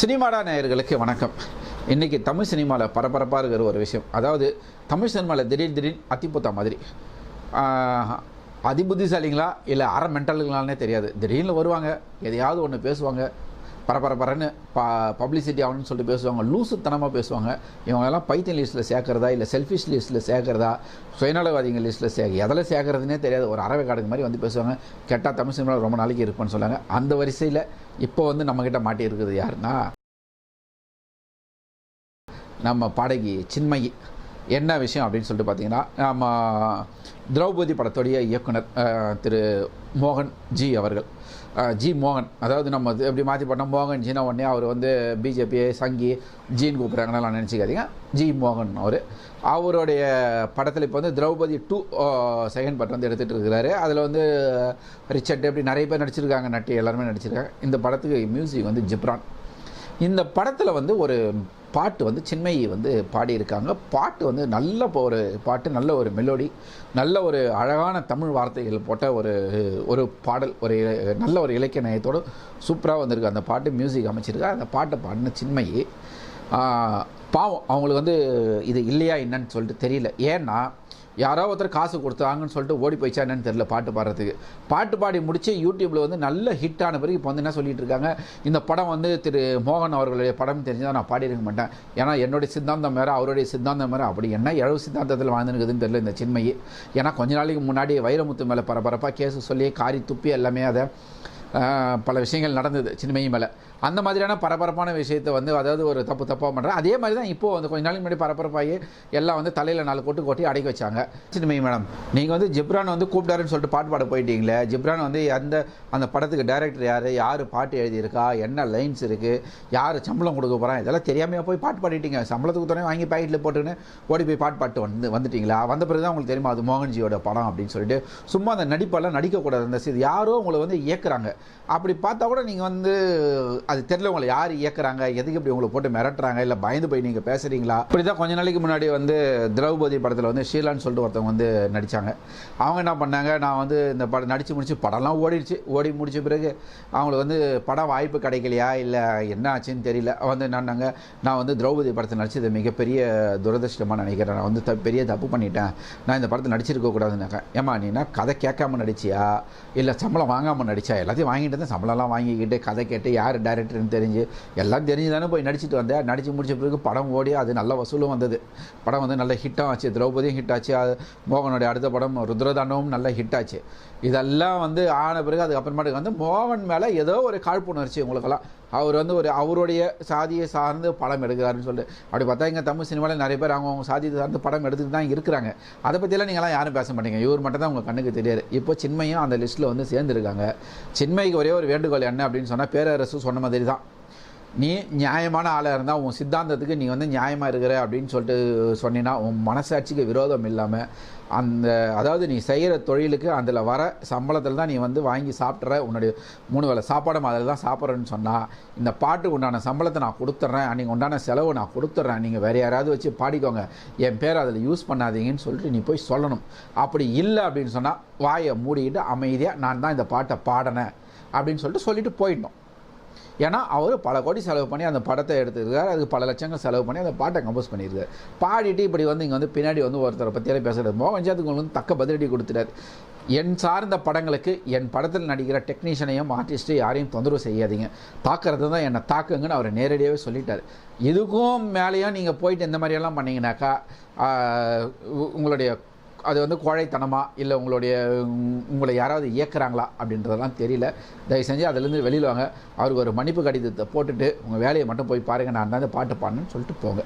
சினிமாடா நேயர்களுக்கு வணக்கம். இன்றைக்கி தமிழ் சினிமாவில் பரபரப்பாக இருக்கிற ஒரு விஷயம். அதாவது தமிழ் சினிமாவில் திடீர் திடீர் அத்திப்புத்தா மாதிரி. அதிபுத்திசாலிங்களா? இல்லை அரை மென்டலுங்களானே தெரியாது. திடீர்னு வருவாங்க எதையாவது ஒன்று பேசுவாங்க பரபரப்பரன்னு ப பப்ளிசிட்டி ஆகணும்னு சொல்லிட்டு பேசுவாங்க. லூசுத்தனமாக பேசுவாங்க. இவங்கெல்லாம் பைத்தியம் லிஸ்ட்டில் சேர்க்கறதா இல்லை செல்ஃபிஷ் லிஸ்ட்டில் சேர்க்கறதா? சுயநலவாதிங்க லிஸ்ட்டில் சே எதில் சேர்க்கறதுனே தெரியாது. ஒரு அறவை காடுக்கு மாதிரி வந்து பேசுவாங்க. கேட்டால் தமிழ் சினிமாவில் ரொம்ப நாளைக்கு இருப்பேன்னு சொல்லுவாங்க. அந்த வரிசையில் இப்போ வந்து நம்மக்கிட்ட மாட்டி இருக்குது யாருன்னா நம்ம பாடகி சின்மயி. என்ன விஷயம் அப்படின்னு சொல்லிட்டு பார்த்தீங்கன்னா நம்ம திரௌபதி படத்துடைய இயக்குனர் திரு மோகன் ஜி அவர்கள். ஜி மோகன் அதாவது நம்ம இது எப்படி மாற்றி பண்ணோம்? மோகன் ஜினா உடனே அவர் வந்து பிஜேபி சங்கி ஜீன் கூப்பிட்றாங்கன்னு நினச்சிக்காதீங்க. ஜி மோகன் அவர். அவருடைய படத்தில் இப்போ வந்து திரௌபதி டூ செகண்ட் பார்ட் வந்து எடுத்துகிட்டு இருக்கிறாரு. அதில் வந்து ரிச்சர்ட் எப்படி நிறைய பேர் நடிச்சிருக்காங்க நட்டி எல்லாருமே நடிச்சிருக்காங்க. இந்த படத்துக்கு மியூசிக் வந்து ஜிப்ரான். இந்த படத்தில் வந்து ஒரு பாட்டு வந்து சின்மையை வந்து பாடியிருக்காங்க. பாட்டு வந்து நல்ல ஒரு பாட்டு நல்ல ஒரு மெலோடி நல்ல ஒரு அழகான தமிழ் வார்த்தைகள் போட்ட ஒரு ஒரு பாடல் ஒரு நல்ல ஒரு இலக்கிய நயத்தோடு சூப்பராக வந்திருக்கு. அந்த பாட்டு மியூசிக் அமைச்சிருக்கா அந்த பாட்டை பாடின சின்மயி பாவம் அவங்களுக்கு வந்து இது இல்லையா என்னன்னு சொல்லிட்டு தெரியல. ஏன்னா யாரோ ஒருத்தர் காசு கொடுத்தாங்கன்னு சொல்லிட்டு ஓடி போயிச்சா என்னன்னு தெரியல பாட்டு பாடுறதுக்கு. பாட்டு பாடி முடித்து யூடியூப்பில் வந்து நல்ல ஹிட் ஆன பிறகு இப்போ வந்து என்ன சொல்லிட்டு இருக்காங்க? இந்த படம் வந்து திரு மோகன் அவர்களுடைய படம் தெரிஞ்சால் நான் பாடியிருக்க மாட்டேன். ஏன்னா என்னுடைய சித்தாந்தம் வேறு அவருடைய சித்தாந்தம் வேறு. அப்படி என்ன இழவு சித்தாந்தத்தில் வாழ்ந்துருக்குதுன்னு தெரியல இந்த சின்மையை. ஏன்னா கொஞ்ச நாளைக்கு முன்னாடி வைரமுத்து மேலே பரபரப்பாக கேஸு சொல்லி காரி துப்பி எல்லாமே அதை பல விஷயங்கள் நடந்தது சின்மயி மேலே. அந்த மாதிரியான பரபரப்பான விஷயத்தை வந்து அதாவது ஒரு தப்பு தப்பாக பண்ணுறேன் அதே மாதிரி தான் இப்போ வந்து கொஞ்ச நாளைக்கு முன்னாடி பரபரப்பாகி எல்லாம் வந்து தலையில் நாலு கொட்டு கொட்டி அடக்கி வச்சாங்க. சின்மயி மேடம் நீங்கள் வந்து ஜிப்ரான் வந்து கூப்பிட்டாருன்னு சொல்லிட்டு பாட்டு பாட போயிட்டீங்களே ஜிப்ரான் வந்து அந்த அந்த படத்துக்கு டைரக்டர் யார் யார் பாட்டு எழுதியிருக்கா என்ன லைன்ஸ் இருக்குது யார் சம்பளம் கொடுக்க போகிறான் இதெல்லாம் தெரியாமையா போய் பாட்டு பாடிட்டீங்க. சம்பளத்துக்கு துணை வாங்கி பேக்கெட்டில் போட்டுன்னு ஓடி போய் பாட்டு பாட்டு வந்து வந்துட்டீங்களா? வந்த பிறகு தான் உங்களுக்கு தெரியுமா அது மோகன்ஜியோட படம் அப்படின்னு சொல்லிட்டு. சும்மா அந்த நடிப்பெல்லாம் நடிக்கக்கூடாது அந்த இது யாரோ உங்களை வந்து இயக்குறாங்க. அப்படி பார்த்தா கூட நீங்கள் வந்து அது தெரியல உங்களை யார் இயக்குறாங்க எதுக்கு இப்படி உங்களை போட்டு மிரட்டுறாங்க இல்லை பயந்து போய் நீங்கள் பேசுகிறீங்களா இப்படி தான் கொஞ்ச நாளைக்கு முன்னாடி வந்து திரௌபதி படத்தில் வந்து ஷீலான்னு சொல்லிட்டு ஒருத்தவங்க வந்து நடித்தாங்க அவங்க என்ன பண்ணாங்க நான் வந்து இந்த படம் நடித்து முடிச்சு படம்லாம் ஓடிடுச்சு. ஓடி முடிச்ச பிறகு அவங்களுக்கு வந்து படம் வாய்ப்பு கிடைக்கலையா இல்லை என்ன ஆச்சுன்னு தெரியல. வந்து என்னன்னாங்க நான் வந்து திரௌபதி படத்தில் நடித்தது மிகப்பெரிய துரதிருஷ்டமாக நினைக்கிறேன். நான் வந்து த பெரிய தப்பு பண்ணிட்டேன். நான் இந்த படத்தில் நடிச்சிருக்க கூடாதுன்னாக்க ஏமா நீனா கதை கேட்காம நடிச்சியா? இல்லை சம்பளம் வாங்காமல் நடிச்சா? எல்லாத்தையும் வாங்கிட்டு இருந்தேன் சம்பளம்லாம் வாங்கிக்கிட்டு கதை கேட்டு யார் டேரக்டர்னு தெரிஞ்சு எல்லாம் தெரிஞ்சு தானே போய் நடிச்சிட்டு வந்தேன். நடிச்சு முடிச்ச பிறகு படம் ஓடி அது நல்ல வசூலும் வந்தது. படம் வந்து நல்ல ஹிட்டாக ஆச்சு. திரௌபதியும் ஹிட் ஆச்சு. அது மோகனுடைய அடுத்த படம் ருத்ரதாண்டவும் நல்ல ஹிட் ஆச்சு. இதெல்லாம் வந்து ஆன பிறகு அதுக்கப்புறமேட்டுக்கு வந்து மோகன் மேலே ஏதோ ஒரு காழ்ப்புணர்ச்சி உங்களுக்கெல்லாம். அவர் வந்து ஒரு அவருடைய சாதியை சார்ந்து படம் எடுக்கிறாருன்னு சொல்லிட்டு. அப்படி பார்த்தா இங்கே தமிழ் சினிமாவில் நிறைய பேர் அவங்க அவங்க சாதியை சார்ந்து படம் எடுத்துட்டு தான் இருக்கிறாங்க. அதை பற்றியெல்லாம் நீங்களாம் யாரும் பேச மாட்டீங்க. இவர் மட்டும் தான் உங்கள் கண்ணுக்கு தெரியாது. இப்போ சின்மையும் அந்த லிஸ்ட்டில் வந்து சேர்ந்துருக்காங்க. சின்மைக்கு ஒரே ஒரு வேண்டுகோள் என்ன அப்படின்னு சொன்னால் பேரரசு சொன்ன மாதிரி தான். நீ நியாயமான ஆளாக இருந்தால் உன் சித்தாந்தத்துக்கு நீ வந்து நியாயமாக இருக்கிற அப்படின்னு சொல்லிட்டு சொன்னினா உன் மனசாட்சிக்கு விரோதம் இல்லாமல் அந்த அதாவது நீ செய்கிற தொழிலுக்கு அதில் வர சம்பளத்தில் தான் நீ வந்து வாங்கி சாப்பிட்ற உன்னுடைய மூணு வேளை சாப்பாடும் அதில் தான் சாப்பிட்றேன்னு சொன்னால் இந்த பாட்டுக்கு உண்டான சம்பளத்தை நான் கொடுத்துட்றேன் நீங்கள் உண்டான செலவு நான் கொடுத்துட்றேன் நீங்கள் வேறு யாராவது வச்சு பாடிக்கோங்க என் பேர் அதில் யூஸ் பண்ணாதீங்கன்னு சொல்லிட்டு நீ போய் சொல்லணும். அப்படி இல்லை அப்படின்னு சொன்னால் வாயை மூடிக்கிட்டு அமைதியாக நான் தான் இந்த பாட்டை பாடினேன் அப்படின்னு சொல்லிட்டு சொல்லிட்டு போயிடணும். ஏன்னா அவர் பல கோடி செலவு பண்ணி அந்த படத்தை எடுத்துருக்காரு. அதுக்கு பல லட்சங்கள் செலவு பண்ணி அந்த பாட்டை கம்போஸ் பண்ணியிருக்காரு. பாடிட்டு இப்படி வந்து இங்கே வந்து பின்னாடி வந்து ஒருத்தரை பற்றியெல்லாம் பேசுகிறது மோகன்ஜாத்துக்கு உங்களுக்கு தக்க பதிலடி கொடுத்துட்டாரு. என் சார்ந்த படங்களுக்கு என் படத்தில் நடிக்கிற டெக்னீஷியனையும் ஆர்டிஸ்ட்டையும் யாரையும் தொந்தரவு செய்யாதீங்க. தாக்குறது தான் என்னை தாக்குங்கன்னு அவர் நேரடியாகவே சொல்லிட்டார். இதுக்கும் மேலேயும் நீங்கள் போயிட்டு இந்த மாதிரியெல்லாம் பண்ணிங்கனாக்கா உ- உங்களுடைய அது வந்து கோழைத்தனமா இல்லை உங்களுடைய உங்களை யாராவது இயக்குறாங்களா அப்படின்றதெல்லாம் தெரியல. தயவு செஞ்சு அதுலேருந்து வெளியில் வாங்க. அவருக்கு ஒரு மன்னிப்பு கடிதத்தை போட்டுட்டு உங்கள் வேலையை மட்டும் போய் பாருங்கள் நான் தான் பாட்டு பாடணும்னு சொல்லிட்டு போங்க.